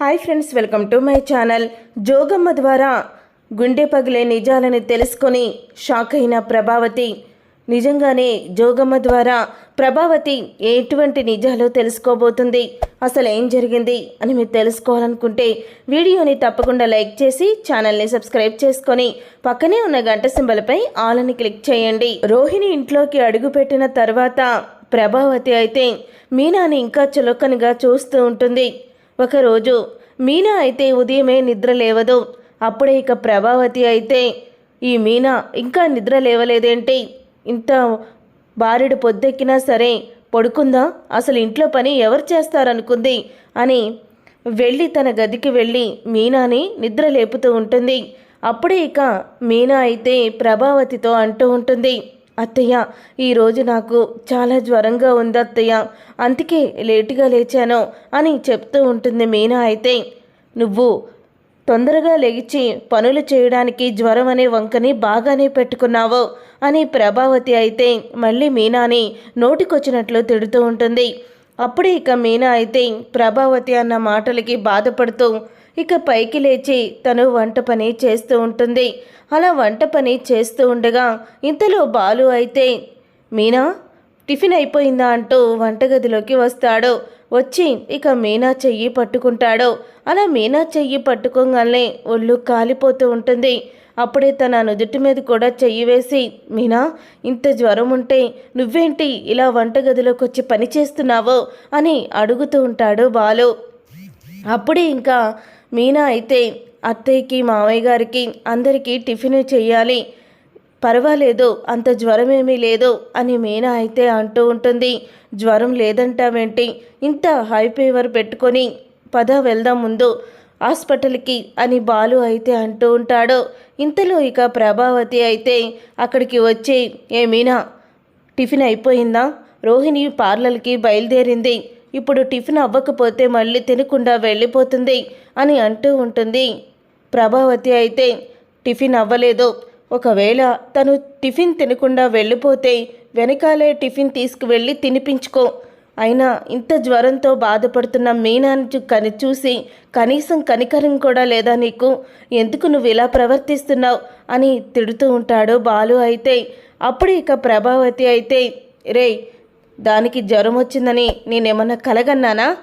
Hi friends welcome to my channel. Jogamma ద్వారా గుండె పగిలే నిజాలని తెలుసుకొని షాక్ అయిన ప్రభావతి. నిజంగానే జోగమ్మ ద్వారా ప్రభావతి ఎటువంటి నిజాలు తెలుసుకోబోతుంది అసలు ఏం జరిగింది అని మీరు తెలుసుకోవాలనుకుంటే వీడియోని తప్పకుండా లైక్ చేసి ఛానల్ని సబ్స్క్రైబ్ చేసుకొని పక్కనే ఉన్న గంట సింబల్పై ఆల్ అని క్లిక్ చేయండి. రోహిణి ఇంట్లోకి అడుగుపెట్టిన తర్వాత ప్రభావతి అయితే మీనాని ఇంకా చులకనగా చూస్తూ ఉంటుంది. ఒకరోజు మీనా అయితే ఉదయమే నిద్ర లేవదు. అప్పుడే ఇక ప్రభావతి అయితే ఈ మీనా ఇంకా నిద్ర లేవలేదేంటి? ఇంత బారెడు పొద్దెక్కినా సరే పడుకుందా? అసలు ఇంట్లో పని ఎవరు చేస్తారనుకుంది అని వెళ్ళి తన గదికి వెళ్ళి మీనాని నిద్ర లేపుతూ ఉంటుంది. అప్పుడే ఇక మీనా అయితే ప్రభావతితో అంటూ ఉంటుంది అత్తయ్య ఈరోజు నాకు చాలా జ్వరంగా ఉంది అత్తయ్య. అందుకే లేటుగా లేచాను అని చెప్తూ ఉంటుంది మీనా అయితే. నువ్వు తొందరగా లెగిచి పనులు చేయడానికి జ్వరం అనే వంకని బాగానే పెట్టుకున్నావు అని ప్రభావతి అయితే మళ్ళీ మీనాని నోటికొచ్చినట్లు తిడుతూ ఉంటుంది. అప్పుడే ఇక మీనా అయితే ప్రభావతి అన్న మాటలకి బాధపడుతూ ఇక పైకి లేచి తను వంట పని చేస్తూ ఉంటుంది. అలా వంట పని చేస్తూ ఉండగా ఇంతలో బాలు అయితే మీనా టిఫిన్ అయిపోయిందా? అంటూ వంటగదిలోకి వస్తాడు. వచ్చి ఇక మీనా చెయ్యి పట్టుకుంటాడు. అలా మీనా చెయ్యి పట్టుకోగానే ఒళ్ళు కాలిపోతూ ఉంటుంది. అప్పుడే తన నుదుటి మీద కూడా చెయ్యి వేసి మీనా ఇంత జ్వరం ఉంటే నువ్వేంటి ఇలా వంటగదిలోకి వచ్చి పని చేస్తున్నావో? అని అడుగుతూ ఉంటాడు బాలు. అప్పుడే ఇంకా మీనా అయితే అత్తయ్యకి మామయ్య గారికి అందరికీ టిఫిన్ చెయ్యాలి పర్వాలేదు అంత జ్వరం ఏమీ లేదు అని మీనా అయితే అంటూ ఉంటుంది. జ్వరం లేదంటావేంటి? ఇంత హై ఫీవర్ పెట్టుకొని పద వెళ్దాం ముందు హాస్పిటల్కి అని బాలు అయితే అంటూ ఉంటాడు. ఇంతలో ఇక ప్రభావతి అయితే అక్కడికి వచ్చి ఏ మీనా టిఫిన్ అయిపోయిందా? రోహిణి పార్లర్కి బయలుదేరింది. ఇప్పుడు టిఫిన్ అవ్వకపోతే మళ్ళీ తినకుండా వెళ్ళిపోతుంది అని అంటూ ఉంటుంది. ప్రభావతి అయితే టిఫిన్ అవ్వలేదు. ఒకవేళ తను టిఫిన్ తినకుండా వెళ్ళిపోతే వెనకాలే టిఫిన్ తీసుకువెళ్ళి తినిపించుకో. అయినా ఇంత జ్వరంతో బాధపడుతున్న మీనాని కని చూసి కనీసం కనికరం కూడా లేదా నీకు? ఎందుకు నువ్వు ఇలా ప్రవర్తిస్తున్నావు? అని తిడుతూ ఉంటాడు బాలు అయితే. అప్పుడు ఇక ప్రభావతి అయితే రే దానికి జ్వరం వచ్చిందని నేనేమన్నా కలగన్నానా?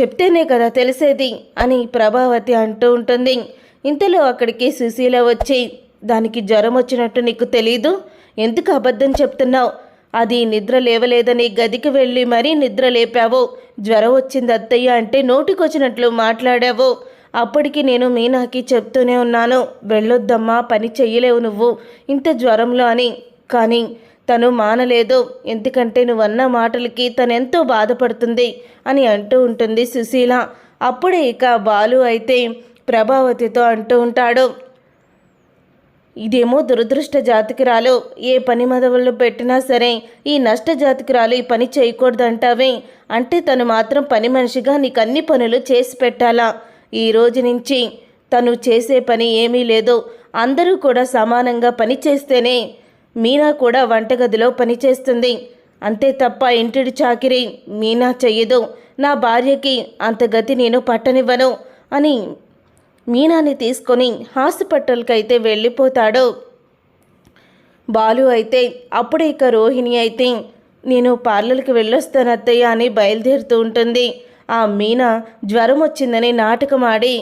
చెప్తేనే కదా తెలిసేది అని ప్రభావతి అంటూ ఉంటుంది. ఇంతలో అక్కడికి సుశీల వచ్చి దానికి జ్వరం వచ్చినట్టు నీకు తెలీదు? ఎందుకు అబద్ధం చెప్తున్నావు? అది నిద్ర లేవలేదని గదికి వెళ్ళి మరీ నిద్ర లేపావు. జ్వరం వచ్చింది అత్తయ్య అంటే నోటికొచ్చినట్లు మాట్లాడావు. అప్పటికి నేను మీనాకి చెప్తూనే ఉన్నాను. వెళ్ళొద్దమ్మా పని చెయ్యలేవు నువ్వు. ఇంత జ్వరంలో అని. కానీ తను మానలేదు. ఎందుకంటే నువ్వన్న మాటలకి తనెంతో బాధపడుతుంది అని అంటూ ఉంటుంది సుశీల. అప్పుడే ఇక బాలు అయితే ప్రభావతితో అంటూ ఉంటాడు. ఇదేమో దురదృష్ట జాతకురాలు. ఏ పని మదవులు పెట్టినా సరే ఈ నష్ట జాతకురాలు ఈ పని చేయకూడదంటావే. అంటే తను మాత్రం పని మనిషిగా నీకు అన్ని పనులు చేసి పెట్టాలా? ఈ రోజు నుంచి తను చేసే పని ఏమీ లేదు. అందరూ కూడా సమానంగా పని చేస్తేనే మీనా కూడా వంటగదిలో పనిచేస్తుంది. అంతే తప్ప ఇంటిడి చాకిరి మీనా చెయ్యదు. నా భార్యకి అంత గతి నేను పట్టనివ్వను అని మీనాని తీసుకొని హాస్పిటల్కి అయితే వెళ్ళిపోతాడు. బాలు అయితే అప్పుడే ఇక రోహిణి అయితే నేను పార్లర్కి వెళ్ళొస్తాను అత్తయ్య అని బయలుదేరుతూ ఉంటుంది. ఆ మీనా జ్వరం వచ్చిందని నాటకం ఆడి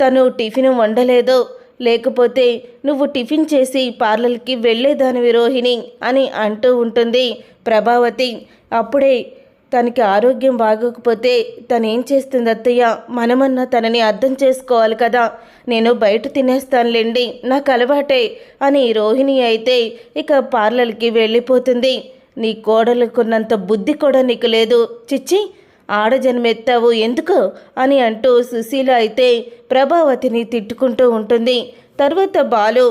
తను టిఫిన్ వండలేదు. లేకపోతే నువ్వు టిఫిన్ చేసి పార్లర్కి వెళ్ళేదానివి రోహిణి అని అంటూ ఉంటుంది ప్రభావతి. అప్పుడే తనకి ఆరోగ్యం బాగోకపోతే తనేం చేస్తుంది అత్తయ్య? మనమన్నా తనని అర్థం చేసుకోవాలి కదా. నేను బయట తినేస్తానులేండి నాకు అలవాటే అని రోహిణి అయితే ఇక పార్లర్కి వెళ్ళిపోతుంది. నీ కోడలుకున్నంత బుద్ధి కూడా నీకు లేదు. చిచ్చి ఆడజన్మెత్తావు ఎందుకు? అని అంటూ సుశీల అయితే ప్రభావతిని తిట్టుకుంటూ ఉంటుంది. తర్వాత బాలు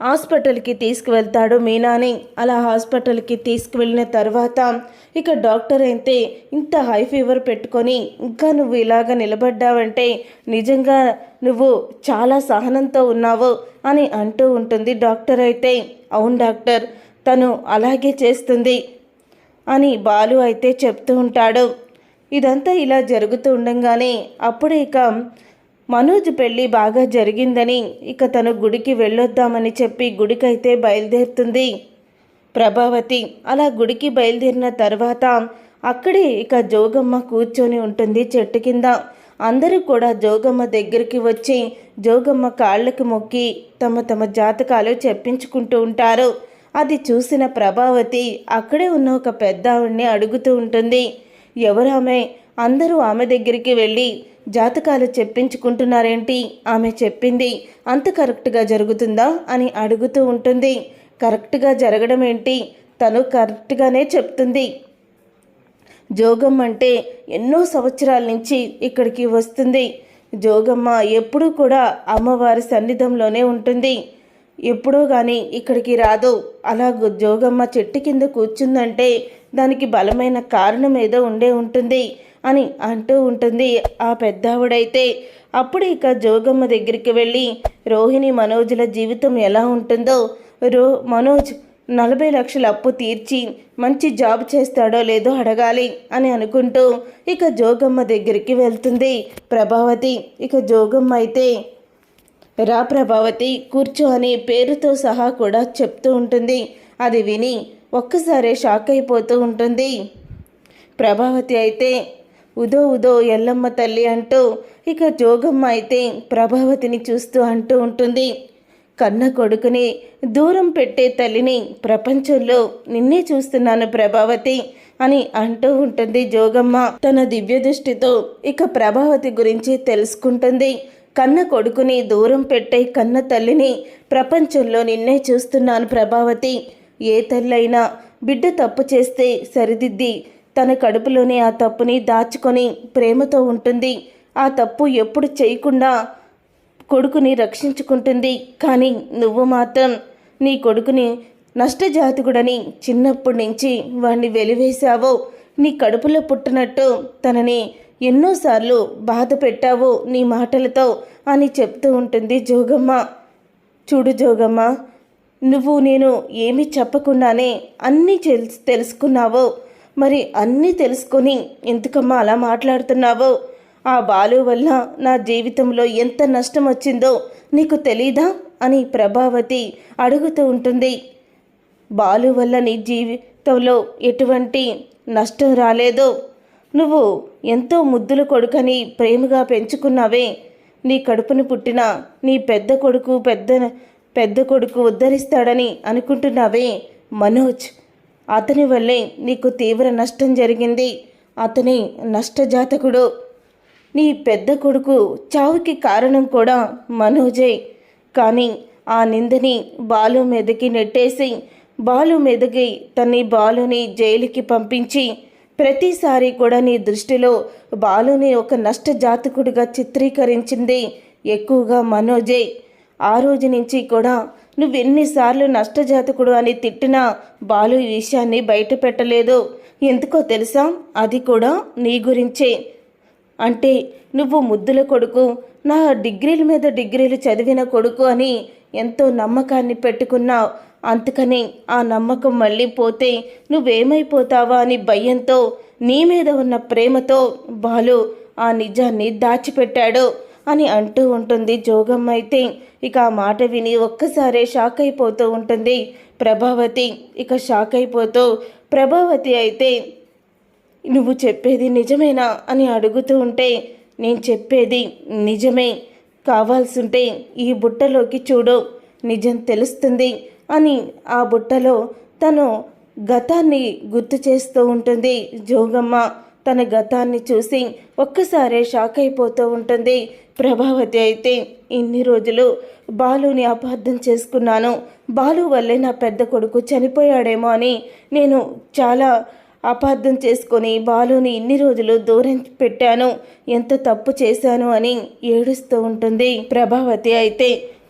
హాస్పిటల్కి తీసుకువెళ్తాడు మీనాని. అలా హాస్పిటల్కి తీసుకువెళ్ళిన తర్వాత ఇక డాక్టర్ అయితే ఇంత హై ఫీవర్ పెట్టుకొని ఇంకా నువ్వు ఇలాగ నిలబడ్డావంటే నిజంగా నువ్వు చాలా సహనంతో ఉన్నావు అని అంటూ ఉంటుంది డాక్టర్ అయితే. అవును డాక్టర్ తను అలాగే చేస్తుంది అని బాలు అయితే చెప్తూ ఉంటాడు. ఇదంతా ఇలా జరుగుతూ ఉండంగానే అప్పుడే ఇక మనోజ్ పెళ్ళి బాగా జరిగిందని ఇక తను గుడికి వెళ్ళొద్దామని చెప్పి గుడికైతే బయలుదేరుతుంది. ప్రభావతి అలా గుడికి బయలుదేరిన తర్వాత అక్కడే ఇక జోగమ్మ కూర్చొని ఉంటుంది చెట్టు కింద. అందరూ కూడా జోగమ్మ దగ్గరికి వచ్చి జోగమ్మ కాళ్ళకి మొక్కి తమ తమ జాతకాలు చెప్పించుకుంటూ ఉంటారు. అది చూసిన ప్రభావతి అక్కడే ఉన్న ఒక పెద్ద ఆవిడ్ని అడుగుతూ ఉంటుంది. ఎవరామె? అందరూ ఆమె దగ్గరికి వెళ్ళి జాతకాలు చెప్పించుకుంటున్నారేంటి? ఆమె చెప్పింది అంత కరెక్ట్గా జరుగుతుందా అని అడుగుతూ ఉంటుంది. కరెక్ట్గా జరగడం ఏంటి తను కరెక్ట్గానే చెప్తుంది. జోగమ్మ అంటే ఎన్నో సంవత్సరాల నుంచి ఇక్కడికి వస్తుంది. జోగమ్మ ఎప్పుడూ కూడా అమ్మవారి సన్నిధంలోనే ఉంటుంది. ఎప్పుడో కానీ ఇక్కడికి రాదు. అలా జోగమ్మ చెట్టు కింద కూర్చుందంటే దానికి బలమైన కారణం ఏదో ఉండే ఉంటుంది అని అంటూ ఉంటుంది ఆ పెద్దావిడైతే. అప్పుడు ఇక జోగమ్మ దగ్గరికి వెళ్ళి రోహిణి మనోజుల జీవితం ఎలా ఉంటుందో రో మనోజ్ నలభై లక్షల అప్పు తీర్చి మంచి జాబ్ చేస్తాడో లేదో అడగాలి అని అనుకుంటూ ఇక జోగమ్మ దగ్గరికి వెళ్తుంది ప్రభావతి. ఇక జోగమ్మ అయితే రా ప్రభావతి కూర్చో అనే పేరుతో సహా కూడా చెప్తూ ఉంటుంది. అది విని ఒక్కసారే షాక్ అయిపోతూ ఉంటుంది. ప్రభావతి అయితే ఉదో ఉదో ఎల్లమ్మ తల్లి అంటూ ఇక జోగమ్మ అయితే ప్రభావతిని చూస్తూ అంటూ ఉంటుంది. కన్న కొడుకుని దూరం పెట్టే తల్లిని ప్రపంచంలో నిన్నే చూస్తున్నాను ప్రభావతి అని అంటూ ఉంటుంది జోగమ్మ. తన దివ్య దృష్టితో ఇక ప్రభావతి గురించి తెలుసుకుంటుంది. కన్న కొడుకుని దూరం పెట్టే కన్న తల్లిని ప్రపంచంలో నిన్నే చూస్తున్నాను ప్రభావతి. ఏ తల్లైనా బిడ్డ తప్పు చేస్తే సరిదిద్ది. తన కడుపులోనే ఆ తప్పుని దాచుకొని ప్రేమతో ఉంటుంది. ఆ తప్పు ఎప్పుడు చేయకుండా కొడుకుని రక్షించుకుంటుంది. కానీ నువ్వు మాత్రం నీ కొడుకుని నష్టజాతకుడని చిన్నప్పటి నుంచి వాణ్ణి వెలివేశావో. నీ కడుపులో పుట్టినట్టు తనని ఎన్నోసార్లు బాధ పెట్టావు నీ మాటలతో అని చెప్తూ ఉంటుంది జోగమ్మ. చూడు జోగమ్మ నువ్వు నేను ఏమీ చెప్పకుండానే అన్నీ తెలు తెలుసుకున్నావో? మరి అన్నీ తెలుసుకొని ఎందుకమ్మా అలా మాట్లాడుతున్నావో? ఆ బాలు వల్ల నా జీవితంలో ఎంత నష్టం వచ్చిందో నీకు తెలీదా? అని ప్రభావతి అడుగుతూ ఉంటుంది. బాలు వల్ల నీ జీవితంలో ఎటువంటి నష్టం రాలేదో నువ్వు ఎంతో ముద్దుల కొడుకని ప్రేమగా పెంచుకున్నావే. నీ కడుపును పుట్టిన నీ పెద్ద కొడుకు పెద్ద పెద్ద కొడుకు ఉద్ధరిస్తాడని అనుకుంటున్నావే మనోజ్. అతని వల్లే నీకు తీవ్ర నష్టం జరిగింది. అతని నష్టజాతకుడు. నీ పెద్ద కొడుకు చావుకి కారణం కూడా మనోజే. కానీ ఆ నిందని బాలు మీదకి నెట్టేసి బాలు మీదకి తన్ని బాలుని జైలుకి పంపించి ప్రతిసారి కూడా నీ దృష్టిలో బాలుని ఒక నష్టజాతకుడిగా చిత్రీకరించింది ఎక్కువగా మనోజే. ఆ రోజు నుంచి కూడా నువ్వెన్నిసార్లు నష్టజాతకుడు అని తిట్టినా బాలు ఈ విషయాన్ని బయట పెట్టలేదు ఎందుకో తెలుసా? అది కూడా నీ గురించే. అంటే నువ్వు ముద్దుల కొడుకు నా డిగ్రీల మీద డిగ్రీలు చదివిన కొడుకు అని ఎంతో నమ్మకాన్ని పెట్టుకున్నావు. అందుకని ఆ నమ్మకం మళ్ళీ పోతే నువ్వేమైపోతావా అని భయంతో నీ మీద ఉన్న ప్రేమతో బాలు ఆ నిజాన్ని దాచిపెట్టాడు అని అంటూ ఉంటుంది జోగమ్మ. అయితే ఇక ఆ మాట విని ఒక్కసారే షాక్ అయిపోతూ ఉంటుంది ప్రభావతి. ఇక షాక్ అయిపోతూ ప్రభావతి అయితే నువ్వు చెప్పేది నిజమేనా? అని అడుగుతూ ఉంటే నేను చెప్పేది నిజమే. కావాల్సుంటే ఈ బుట్టలోకి చూడు. నిజం తెలుస్తుంది. అని ఆ బుట్టలో తను గతాన్ని గుర్తు చేస్తూ ఉంటుంది. జోగమ్మ తన గతాన్ని చూసి ఒక్కసారే షాక్ అయిపోతూ ఉంటుంది. ప్రభావతి అయితే ఇన్ని రోజులు బాలుని అపార్థం చేసుకున్నాను. బాలు వల్లే నా పెద్ద కొడుకు చనిపోయాడేమో అని నేను చాలా అపార్థం చేసుకొని బాలుని ఇన్ని రోజులు దూరం పెట్టాను. ఎంత తప్పు చేశాను అని ఏడుస్తూ ఉంటుంది. ప్రభావతి అయితే